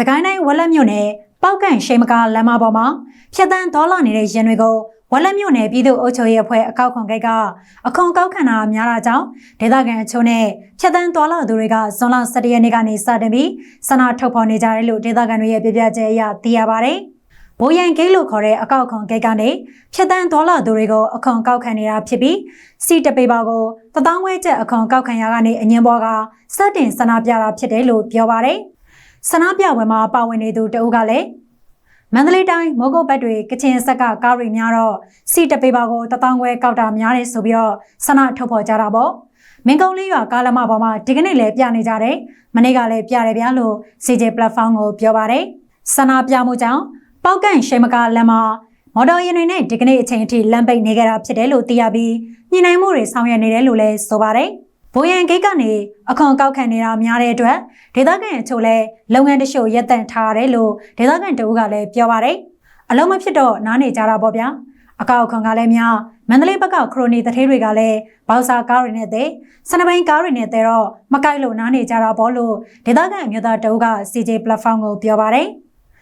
စကိုင်းတိုင်းဝက်လက်မြို့နယ်ပောက်ကန်ရှိမကာလမ်းမပေါ်မှာဖြတ်တန်းတော်လာနေတဲ့ရင်တွေကိုဝက်လက်မြို့နယ်ပြည်သူ့အုပ်ချုပ်ရေးအဖွဲ့အကောက်ခွန်ကိတ်ကအခွန်ကောက်ခံတာများတာကြောင့်ဒေသခံအချို့နဲ့ဖြတ်တန်းတော်လာသူတွေကဇွန်လ17ရက်နေ့ကနေစတင်ပြီးဆန္ဒထုတ်ဖော်နေကြတယ်လို့ဒေသခံတွေရဲ့ပြပြချက်အရသိရပါတယ်။ဘိုးရန်ဂိတ်လို့ခေါ်တဲ့အကောက်ခွန်ဂိတ်ကနေဖြတ်တန်းတော်လာသူတွေကိုအခွန်ကောက်ခံနေတာဖြစ်ပြီးစီတပေပါကိုတသောင်းဝဲကျပ်အခွန်ကောက်ခံရကနေအငင်းပေါ်ကစတင်ဆန္ဒပြတာဖြစ်တယ်လို့ပြောပါတယ်။ ဆန္ဒပြပွဲမှာပါဝင်နေသူတအုပ်ကလည်းမန္တလေးတိုင်းမိုးကုတ်ဘက်တွေကချင်ဆက်ကကားတွေများတော့စီတပေပါကိုတသောင်းခွဲကောက်တာများတယ်ဆိုပြီးတော့ဆန္ဒထုတ်ဖော်ကြတာပေါ့မင်းကုန်းလေးရွာကားလမ်းမပေါ်မှာဒီကနေ့လည်းပြနေကြတယ်မနေ့ကလည်းပြတယ်ဗျာလို့ CJ platform ကိုပြောပါတယ်ဆန္ဒပြမှုကြောင့်ပောက်ကန်ရှိမကာလမ်းမှာမော်တော်ယာဉ်တွေနဲ့ဒီကနေ့အချိန်အထိလမ်းပိတ်နေကြတာဖြစ်တယ်လို့သိရပြီးညှိနှိုင်းမှုတွေဆောင်ရွက်နေတယ်လို့လည်းဆိုပါတယ် ဘိုးရန်ဂိတ်ကနေအခွန်ကောက်ခံနေတာများတဲ့အတွက်ဒေသခံအချို့လည်းလုပ်ငန်းတချို့ရပ်တန့်ထားရတယ်လို့ဒေသခံတဦးကလည်းပြောပါတယ်အလုံးမဖြစ်တော့နားနေကြတာပေါ့ဗျာအကောက်ခွန်ကလည်းများမန္တလေးဘက်ကခရိုနီတထေးတွေကလည်းဘောက်ဆာကားတွေနဲ့တဲ့စနပိုင်းကားတွေနဲ့တဲ့တော့မကိုက်လို့နားနေကြတာပေါ့လို့ဒေသခံအမျိုးသားတအုပ်က CJ platform ကိုပြောပါတယ်။